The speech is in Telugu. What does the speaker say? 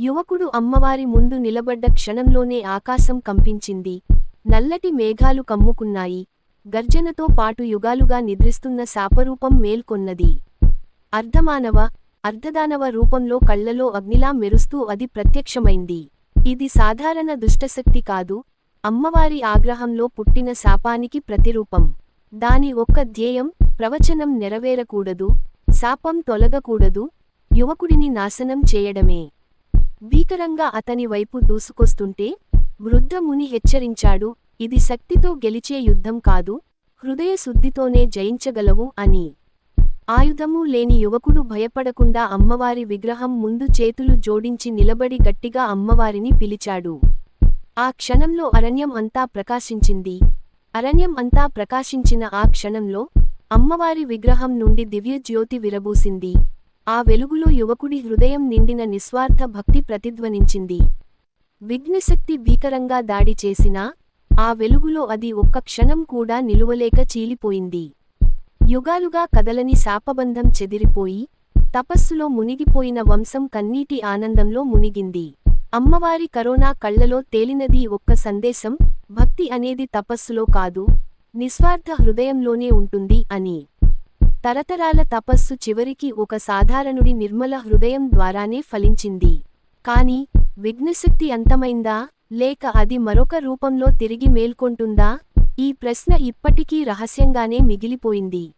యువకుడు అమ్మవారి ముందు నిలబడ్డ క్షణంలోనే ఆకాశం కంపించింది. నల్లటి మేఘాలు కమ్ముకున్నాయి. గర్జనతో పాటు యుగాలుగా నిద్రిస్తున్న శాపరూపం మేల్కొన్నది. అర్ధమానవ అర్ధదానవ రూపంలో కళ్ళలో అగ్నిలా మెరుస్తూ అది ప్రత్యక్షమైంది. ఇది సాధారణ దుష్టశక్తి కాదు. అమ్మవారి ఆగ్రహంలో పుట్టిన శాపానికి ప్రతిరూపం. దాని ఒక్క ధ్యేయం ప్రవచనం నెరవేరకూడదు. శాపం తొలగకూడదు. యువకుడిని నాశనం చేయడమే. భీకరంగా అతని వైపు దూసుకొస్తుంటే వృద్ధ ముని హెచ్చరించాడు ఇది శక్తితో గెలిచే యుద్ధం కాదు హృదయ శుద్ధితోనే జయించగలవు అని. ఆయుధము లేని యువకుడు భయపడకుండా అమ్మవారి విగ్రహం ముందు చేతులు జోడించి నిలబడి గట్టిగా అమ్మవారిని పిలిచాడు. ఆ క్షణంలో అరణ్యం అంతా ప్రకాశించింది. అరణ్యం అంతా ప్రకాశించిన ఆ క్షణంలో అమ్మవారి విగ్రహం నుండి దివ్యజ్యోతి విరబూసింది. ఆ వెలుగులో యువకుడి హృదయం నిండిన నిస్వార్థ భక్తి ప్రతిధ్వనించింది. విఘ్నశక్తి భీకరంగా దాడి చేసినా ఆ వెలుగులో అది ఒక్క క్షణం కూడా నిలువలేక చీలిపోయింది. యుగాలుగా కదలని శాపబంధం చెదిరిపోయి తపస్సులో మునిగిపోయిన వంశం కన్నీటి ఆనందంలో మునిగింది. అమ్మవారి కరోనా కళ్ళలో తేలినది ఒక్క సందేశం భక్తి అనేది తపస్సులో కాదు నిస్వార్థ హృదయంలోనే ఉంటుంది అని. తరతరాల తపస్సు చివరికి ఒక సాధారణుడి నిర్మల హృదయం ద్వారానే ఫలించింది. కాని విఘ్నశక్తి అంతమైందా? లేక అది మరొక రూపంలో తిరిగి మేల్కొంటుందా? ఈ ప్రశ్న ఇప్పటికీ రహస్యంగానే మిగిలిపోయింది.